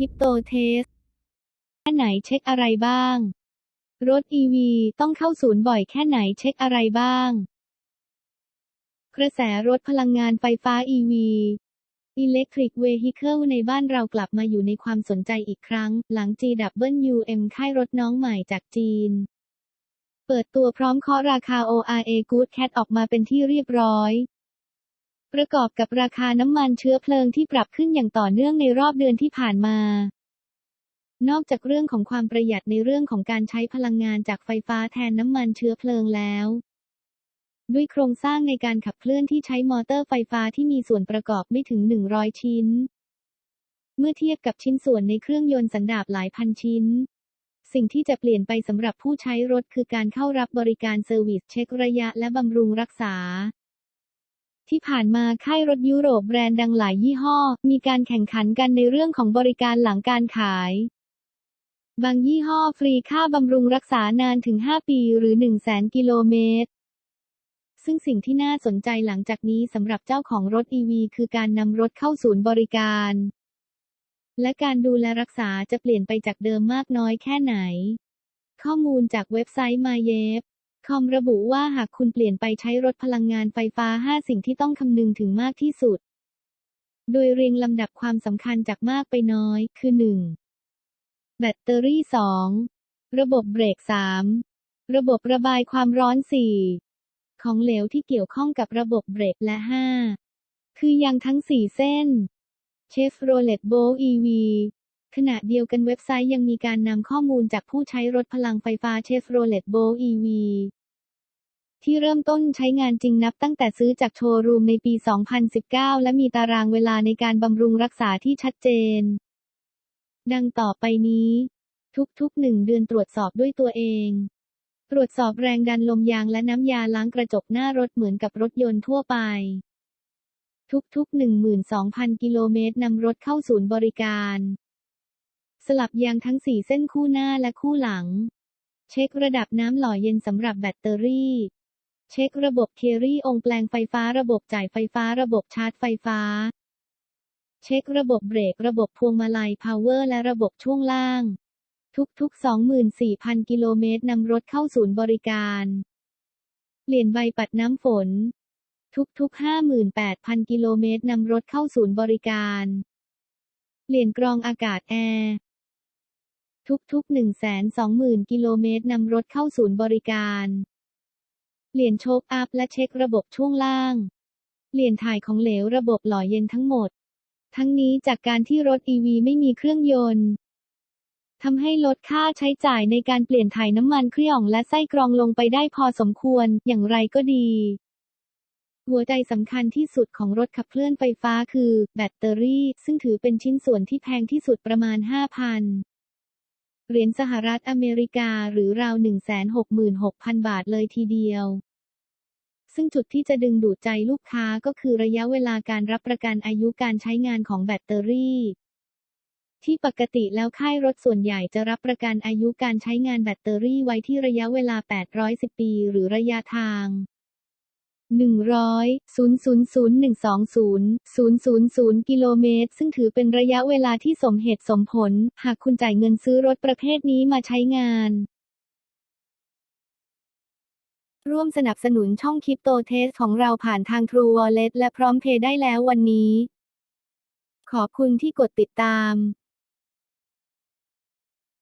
คริปโตเทสแค่ไหนเช็คอะไรบ้าง รถ EV ต้องเข้าศูนย์บ่อยแค่ไหนเช็คอะไรบ้าง กระแสรถพลังงานไฟฟ้า EV Electric Vehicle ในบ้านเรากลับมาอยู่ในความสนใจอีกครั้ง หลัง GWM ค่ายรถน้องใหม่จากจีน เปิดตัวพร้อมเคาะราคา ORA Good Cat ออกมาเป็นที่เรียบร้อย ประกอบกับราคาน้ำมันเชื้อเพลิงที่ปรับขึ้นอย่างต่อเนื่องในรอบเดือนที่ผ่านมา นอกจากเรื่องของความประหยัดในเรื่องของการใช้พลังงานจากไฟฟ้าแทนน้ำมันเชื้อเพลิงแล้ว ด้วยโครงสร้างในการขับเคลื่อนที่ใช้มอเตอร์ไฟฟ้าที่มีส่วนประกอบไม่ถึง 100 ชิ้น เมื่อเทียบกับชิ้นส่วนในเครื่องยนต์สันดาปหลายพันชิ้นสิ่งที่จะเปลี่ยนไปสำหรับผู้ใช้รถคือการเข้ารับบริการเซอร์วิสเช็คระยะและบำรุงรักษา ที่ผ่านมาค่ายรถยุโรปแบรนด์ดังหลายยี่ห้อ มีการแข่งขันกันในเรื่องของบริการหลังการขาย บางยี่ห้อฟรีค่าบำรุงรักษานานถึง 5 ปีหรือ 1 0 0 0 0 0 กิโลเมตร ซึ่งสิ่งที่น่าสนใจหลังจากนี้สำหรับเจ้าของรถ EV คือการนำรถเข้าศูนย์บริการ และการดูแลรักษาจะเปลี่ยนไปจากเดิมมากน้อยแค่ไหน ข้อมูลจากเว็บไซต์ m y e v คอมระบุว่าหากคุณเปลี่ยนไปใช้รถพลังงานไฟฟ้า 5 สิ่งที่ต้องคำนึงถึงมากที่สุด โดยเรียงลำดับความสำคัญจากมากไปน้อย คือ 1. แบตเตอรี่ 2. ระบบเบรก 3. ระบบระบายความร้อน 4. ของเหลวที่เกี่ยวข้องกับระบบเบรกและ 5. คือยางทั้ง 4 เส้น Chevrolet Bolt EV ขณะเดียวกันเว็บไซต์ยังมีการนำข้อมูลจากผู้ใช้รถพลังไฟฟ้า Chevrolet Bolt EV ที่เริ่มต้นใช้งานจริงนับตั้งแต่ซื้อจากโชว์รูมในปี 2019 และมีตารางเวลาในการบำรุงรักษาที่ชัดเจน ดังต่อไปนี้ ทุกๆหนึ่งเดือนตรวจสอบด้วยตัวเอง ตรวจสอบแรงดันลมยางและน้ำยาล้างกระจกหน้ารถเหมือนกับรถยนต์ทั่วไป ทุกๆ 12,000 กิโลเมตรนำรถเข้าศูนย์บริการ สลับยางทั้ง 4 เส้นคู่หน้าและคู่หลัง เช็คระดับน้ำหล่อเย็นสำหรับแบตเตอรี่ เช็คระบบเครี่องแปลงไฟฟ้าระบบจ่ายไฟฟ้าระบบชาร์จไฟฟ้า เช็คระบบเบรกระบบพวงมาลัยพาวเวอร์และระบบช่วงล่าง ทุกๆ 24,000 กิโลเมตรนำรถเข้าศูนย์บริการ เปลี่ยนใบปัดน้ำฝน ทุกๆ 58,000 กิโลเมตรนำรถเข้าศูนย์บริการ เปลี่ยนกรองอากาศแอร์ทุกๆ 120,000 กิโลเมตรนำรถเข้าศูนย์บริการ เปลี่ยนโชคอัพและเช็คระบบช่วงล่าง เปลี่ยนถ่ายของเหลวระบบหล่อเย็นทั้งหมด ทั้งนี้จากการที่รถ EV ไม่มีเครื่องยนต์ทำให้ลดค่าใช้จ่ายในการเปลี่ยนถ่ายน้ำมันเครื่องและไส้กรองลงไปได้พอสมควร อย่างไรก็ดี หัวใจสำคัญที่สุดของรถขับเคลื่อนไฟฟ้าคือ แบตเตอรี่ ซึ่งถือเป็นชิ้นส่วนที่แพงที่สุดประมาณ 5,000 เหรียญสหรัฐอเมริกาหรือราว 166,000 บาทเลยทีเดียว ซึ่งจุดที่จะดึงดูดใจลูกค้าก็คือระยะเวลาการรับประกันอายุการใช้งานของแบตเตอรี่ ที่ปกติแล้วค่ายรถส่วนใหญ่จะรับประกันอายุการใช้งานแบตเตอรี่ไว้ที่ระยะเวลา 810 ปี หรือระยะทาง 100 000 120 000 กิโลเมตร ซึ่งถือเป็นระยะเวลาที่สมเหตุสมผล หากคุณจ่ายเงินซื้อรถประเภทนี้มาใช้งาน ร่วมสนับสนุนช่องคริปโตเทสของเราผ่านทาง True Wallet และพร้อมเพย์ได้แล้ววันนี้ ขอบคุณที่กดติดตาม